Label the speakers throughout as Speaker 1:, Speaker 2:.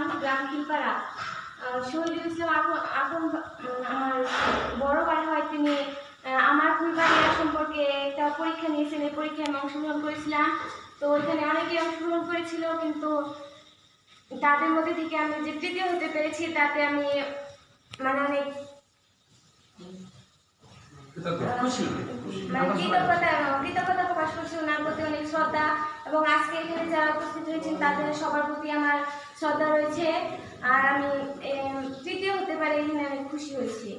Speaker 1: আকন গ্রাম কিলপাড়া। শহীদুল ইসলাম আকন আমার বড় ভাই হয় তিনি আমার ফুলবাড়িয়া সম্পর্কে একটা পরীক্ষা নিয়েছেন, এই পরীক্ষায় আমি অংশগ্রহণ করেছিলাম। তো এখানে অনেকে অংশগ্রহণ করেছিল, কিন্তু তাদের মধ্যে থেকে আমি যে তৃতীয় হতে পেরেছি, তাতে আমি মানে অনেক
Speaker 2: খুশি
Speaker 1: মানে কৃতজ্ঞতা কৃতজ্ঞতা প্রকাশ করছি ওনার প্রতি অনেক শ্রদ্ধা এবং আজকে এখানে যারা উপস্থিত হয়েছেন তাদের সবার প্রতি আমার শ্রদ্ধা রয়েছে। আর আমি তৃতীয় হতে পারে এখানে আমি খুশি হয়েছি।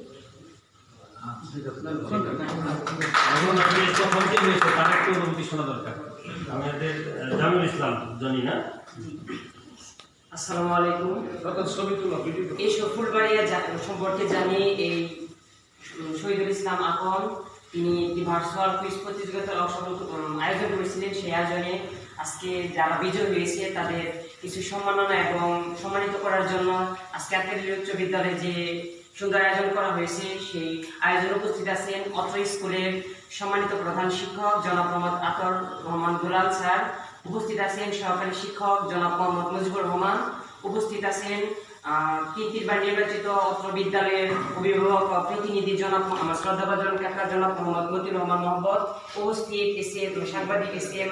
Speaker 3: জামিল ইসলাম জানি না?
Speaker 4: আসসালামু আলাইকুম। এই ফুলবাড়িয়া সম্পর্কে জানি এই শহীদুল ইসলাম আকন তিনি একটি ভার্চুয়াল কুইজ প্রতিযোগিতার অংশগ্রহণ আয়োজন করেছিলেন। সেই আয়োজনে আজকে যারা বিজয় হয়েছে, তাদের কিছু সম্মাননা এবং সম্মানিত করার জন্য আজকে আকেলি উচ্চ বিদ্যালয়ে যে সুন্দর আয়োজন করা হয়েছে, সেই আয়োজনে উপস্থিত আছেন অত্র স্কুলের সম্মানিত প্রধান শিক্ষক জনাব মোহাম্মদ আতর রহমান দুলাল স্যার। উপস্থিত আছেন সহকারী শিক্ষক জনাব মোহাম্মদ মুজিবুর রহমান। উপস্থিত আছেন আহ, কীর্তিবার নির্বাচিত অত্র বিদ্যালয়ের অভিভাবক প্রতিনিধি জনাব আমার জনাব মোহাম্মদ রহমান মোহাম্মদ এস এম সাংবাদিক এস এম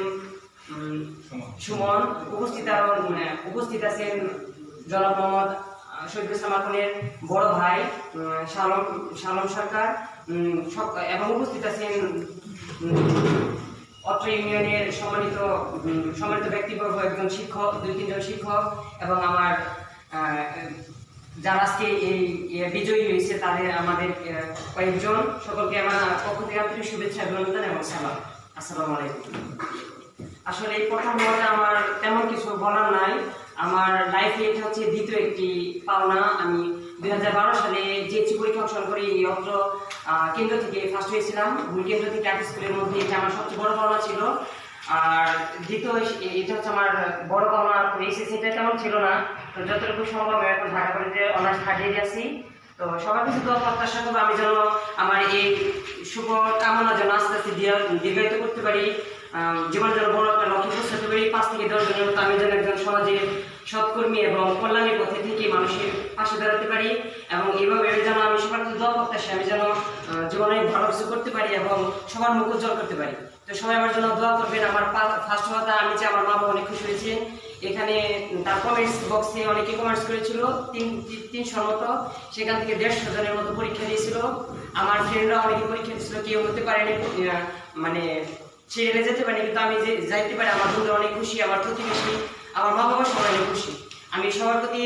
Speaker 4: সুমন উপস্থিত উম, উপস্থিত আছেন জনাব মোহাম্মদ বড় ভাই শালম শালম সরকার এবং উপস্থিত আছেন অত্র ইউনিয়নের সম্মানিত সম্মানিত ব্যক্তিবর্গ একজন শিক্ষক দুই তিনজন শিক্ষক এবং আমার যারা আজকে এই বিজয়ী হয়েছে, তাদের আমাদের কয়েকজন সকলকে আমার পক্ষ থেকে আন্তরিক শুভেচ্ছা, অভিনন্দন এবং সালাম। আসসালামু আলাইকুম। আসলে এই প্রথম হওয়াটা আমার তেমন কিছু বলার নাই। আমার লাইফে এটা হচ্ছে দ্বিতীয় একটি পাওনা। আমি দুই হাজার বারো সালে জিএসসি পরীক্ষা অংশগ্রহণ করে এই অত্র কেন্দ্র থেকে ফার্স্ট হয়েছিলাম। ভূমি কেন্দ্র থেকে আর্ট স্কুলের মধ্যে এটা আমার সবচেয়ে বড় পাওনা ছিল। আর দ্বিতীয় এটা হচ্ছে আমার বড় এসএসসি এটা তেমন ছিল না, তো যতটুকু সম্ভব আমি এখন ঢাকা কলেজে অনার্স থার্ড যাচ্ছি তো সবার কিছু তো প্রত্যাশা করব, আমি যেন আমার এই শুভ কামনা যেন আস্তে আস্তে দিয়া- দীর্ঘায়িত করতে পারি। জীবনে যেন বড় একটা লক্ষ্যে পৌঁছাতে পারি। পাঁচ থেকে দশ জনের মতো আমি যেন একজন সমাজে সৎকর্মী এবং কল্যাণের পথে থেকে মানুষের পাশে দাঁড়াতে পারি। এবং এইভাবে যেন আমি সবার কাছে দোয়া আসি আমি যেন জীবনে ভালো কিছু করতে পারি এবং সবার মুখ উজ্জ্বল করতে পারি। তো সবাই আমার জন্য দোয়া করবেন। আমার ফার্স্ট হওয়াটা আমি যে আমার মা বাবা অনেক খুশি হয়েছে এখানে তার কমেন্টস বক্সে অনেকে কমেন্টস করেছিল, তিন তিন- তিনশোর মতো। সেখান থেকে দেড়শো জনের মতো পরীক্ষা দিয়েছিল আমার ফ্রেন্ডরা অনেকে পরীক্ষা দিয়েছিল, কেউ হতে পারেনি মানে ছেড়ে যেতে পারেনি, কিন্তু আমি যে যাইতে পারি, আমার বন্ধুরা অনেক খুশি, আমার প্রতিবেশী, আমার মা বাবা সবাই অনেক খুশি। আমি সবার প্রতি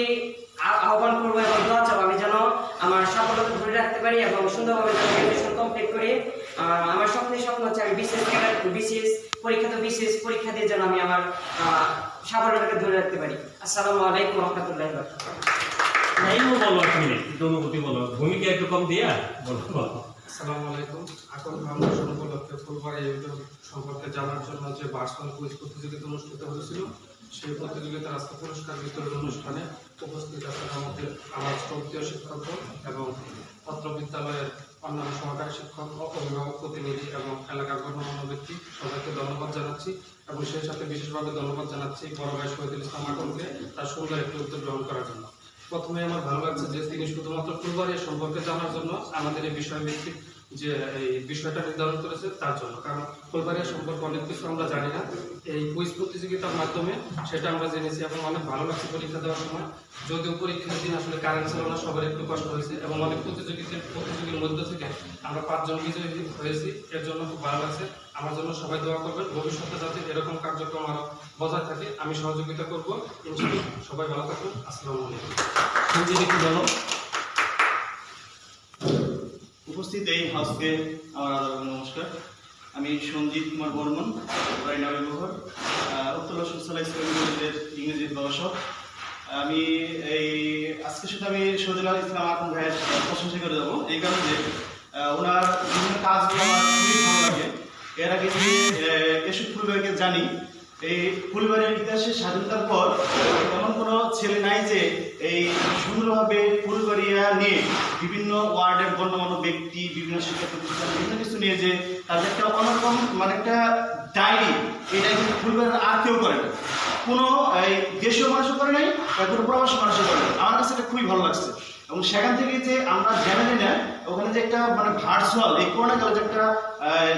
Speaker 4: আহ্বান করব এবং দোয়া চাবো, আমি যেন আমার সফলতা ধরে রাখতে পারি এবং সুন্দরভাবে কমপ্লিট করে আমার স্বপ্নের স্বপ্ন হচ্ছে আমি বিশেষ বিশেষ পরীক্ষা তো বিশেষ পরীক্ষা দিয়ে যেন আমি আমার সাফল্যটাকে ধরে রাখতে পারি। আসসালামু আলাইকুম রহমতুল্লাহ
Speaker 3: নাইও বলো এক মিনিট একটু অনুমতি বলো। ভূমিকা একটু কম দিয়া? বলো।
Speaker 2: আসসালামু আলাইকুম। এখন উপলক্ষে ফুলবাড়ি ইউটিউব সম্পর্কে জানার জন্য যে ভার্চুয়াল কুইজ প্রতিযোগিতা অনুষ্ঠিত হয়েছিল সেই প্রতিযোগিতার আজকে পুরস্কার বিতরণ অনুষ্ঠানে উপস্থিত আছেন আমাদের আমার শ্রদ্ধীয় শিক্ষকগণ এবং পত্র বিদ্যালয়ের অন্যান্য সহকারী শিক্ষক ও অভিভাবক প্রতিনিধি এলাকার গণ্যমান্য ব্যক্তি, সবাইকে ধন্যবাদ জানাচ্ছি এবং সেই সাথে বিশেষভাবে ধন্যবাদ জানাচ্ছি বড় ভাই শহীদুল ইসলাম আটনকে তার সুন্দর একটি উদ্যোগ গ্রহণ করার জন্য। প্রথমে আমার ভালো লাগছে যে তিনি শুধুমাত্র ফুলবাড়িয়া সম্পর্কে জানার জন্য আমাদের এই বিষয়ভিত্তিক যে এই বিষয়টা নির্ধারণ করেছে তার জন্য। কারণ ফুলবাড়িয়া সম্পর্কে অনেক কিছু আমরা জানি না। এই কুইজ প্রতিযোগিতার মাধ্যমে সেটা আমরা জেনেছি এবং অনেক ভালো লাগছে পরীক্ষা দেওয়ার সময়। যদিও পরীক্ষার দিন আসলে কারেন্ট ছিল না, সবার একটু কষ্ট হয়েছে এবং অনেক প্রতিযোগিতার প্রতিযোগীর মধ্য থেকে আমরা পাঁচজন বিজয়ী হয়েছি। এর জন্য খুব ভালো লাগছে। আমার জন্য সবাই দোয়া করবেন। ভবিষ্যতে যাতে এরকম কার্যক্রম আরও বজায় থাকে, আমি সহযোগিতা করব। সবাই ভালো থাকুন। আসসালামু আলাইকুম
Speaker 3: সঞ্জিত একটু বলো
Speaker 5: উপস্থিত এই হাউসকে আমার আদর নমস্কার। আমি সঞ্জিত কুমার বর্মন বাড়ি নবীবহর উত্তর সুসালা ইসলামী ইংরেজি প্রভাষক আমি এই আজকে শুধু আমি শহীদুল ইসলাম আকম ভাইয়ের প্রশংসা করে যাব এই কারণে যে ওনার বিভিন্ন কাজগুলো আমার খুবই ভালো লাগে। এর আগে যে কেশব ফুলবাড়িকে জানি, এই ফুলবাড়ির ইতিহাসে স্বাধীনতার পর এমন কোনো ছেলে নাই যে এই সুন্দরভাবে ফুলবাড়িয়া নিয়ে বিভিন্ন ওয়ার্ডের গণ্যমান্য ব্যক্তি, বিভিন্ন শিক্ষা প্রতিষ্ঠান বিভিন্ন কিছু নিয়ে যে তাদের একটা অন্যরকম মানে একটা ডায়েরি, এটা কিন্তু ফুলবাড়ির আর কেউ করে না কোনো, এই দেশীয় মানুষও করে নাই কোনো প্রবাসী মানুষও করে নাই। আমার কাছে এটা খুবই ভালো লাগছে এবং সেখান থেকে যে আমরা জেনে না ওখানে যে একটা মানে ভার্চুয়াল এই করোনা কালে যে একটা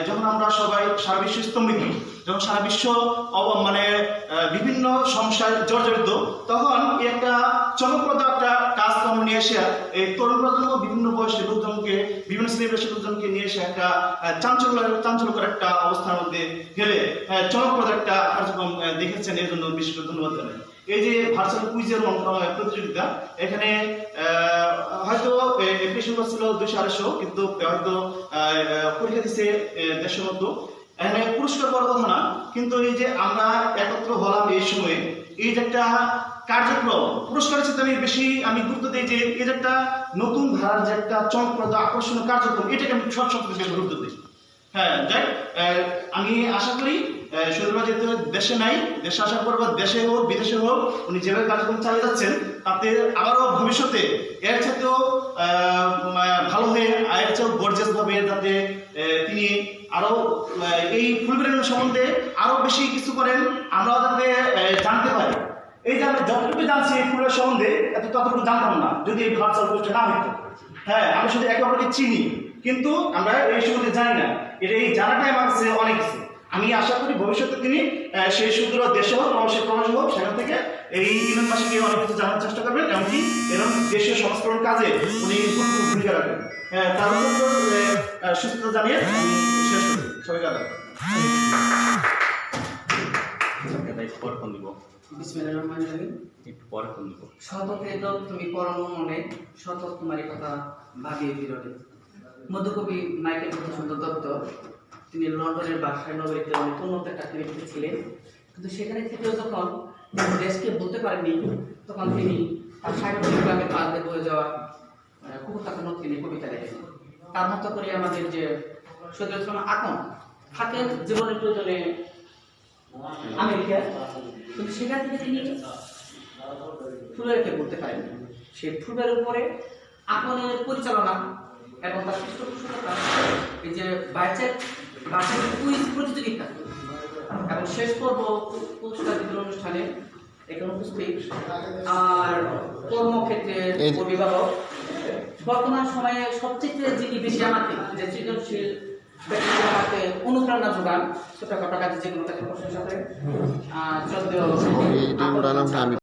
Speaker 5: যখন আমরা সবাই সারা বিশ্ব স্তম্ভিত, যখন সারা বিশ্ব মানে বিভিন্ন সমস্যায় জর্জরিত, তখন একটা চমকপ্রদ একটা কাজকর্ম নিয়ে এসে, এই তরুণ প্রজন্ম বিভিন্ন বয়সের লোকজনকে, বিভিন্ন বয়সের লোকজনকে নিয়ে এসে একটা চাঞ্চল্য, চাঞ্চল্যকর একটা অবস্থার মধ্যে গেলে চমকপ্রদ একটা কার্যক্রম দেখেছেন, এর জন্য বিশেষ ধন্যবাদ জানাই। এই যে ভার্চুয়াল কুইজের প্রতিযোগিতা, এখানে হয়তো এপ্লিকেশন ছিল দুইশো আড়াইশো, কিন্তু হয়তো পরীক্ষা দিচ্ছে দেড়শো মতো। এখানে পুরস্কার বড় কথা না, কিন্তু এই যে আমরা একত্র হলাম এই সময়ে, এই যে একটা কার্যক্রম, পুরস্কারের সাথে আমি বেশি, আমি গুরুত্ব দিই যে এই যে একটা নতুন ধারার যে একটা চমকপ্রদ আকর্ষণীয় কার্যক্রম, এটাকে আমি সব সব গুরুত্ব দিই। হ্যাঁ যাই আমি আশা করি শরীর যেহেতু দেশে নাই দেশে আসার পর বা দেশে হোক বিদেশে হোক উনি যেভাবে কার্যক্রম চালিয়ে যাচ্ছেন তাতে আবারও ভবিষ্যতে এর চাইতেও ভালো হয়ে এর চেয়েও গর্জাস ভাবে যাতে তিনি আরও আহ, এই ফুলবিরানোর সম্বন্ধে আরও বেশি কিছু করেন আমরাও যাতে জানতে পারি। এই যে যতটুকু জানছি এই ফুলের সম্বন্ধে এত ততটুকু জানতাম না যদি এই ভার্চুয়াল কোর্সটা না হইতো। হ্যাঁ আমরা শুধু একে অপরকে চিনি কিন্তু আমরা এই সম্বন্ধে জানি না। এটা এই জানাটাই আমার অনেক কিছু। আমি আশা করি ভবিষ্যতে তিনি সেই সুদূর দেশে হোক প্রবাসী প্রবাসী হোক সেখান থেকে এই ইউনিয়নবাসীকে অনেক কিছু জানার চেষ্টা করবেন এমনকি এরকম দেশীয় সংস্করণ কাজে উনি ভূমিকা রাখবেন। হ্যাঁ, তার উপর সুস্থতা জানিয়ে শেষ করি সবাইকে
Speaker 6: তুমি পরম মনে কথা ভাবিয়ে মধ্যকবি মাইকেল মধুসূদন দত্ত তিনি লন্ডনের বাসায় নগরীতে অনেক উন্নত একটা ব্যক্তি ছিলেন। কিন্তু সেখানে থেকেও যখন দেশকে বলতে পারেননি, তখন তিনি তার সাহিত্য বিভাগে পাল দিয়ে বয়ে যাওয়া কুকুরতাকানো তিনি কবিতা লিখেছেন তার মতো করে আমাদের যে সৈয়দ আকন থাকেন জীবনের প্রয়োজনে আমেরিকা কিন্তু সেখান থেকে তিনি ফুলেরকে বলতে পারেন সেই ফুলের উপরে আকনের পরিচালনা এবং তার পৃষ্ঠপোষকতা এই যে বাচ্চার বাচ্চার কুইজ প্রতিযোগিতা এবং শেষ পর্ব পুরস্কার বিতরণ অনুষ্ঠানে এখানে উপস্থিত আর কর্মক্ষেত্রের অভিভাবক বর্তমান সময়ে সবচেয়ে যিনি বেশি আমাকে যে সৃজনশীল ব্যক্তিদের হাতে অনুপ্রেরণা যোগান ছোটখাটো কাজে যে কোনো তাকে প্রশংসা করে শ্রদ্ধেয়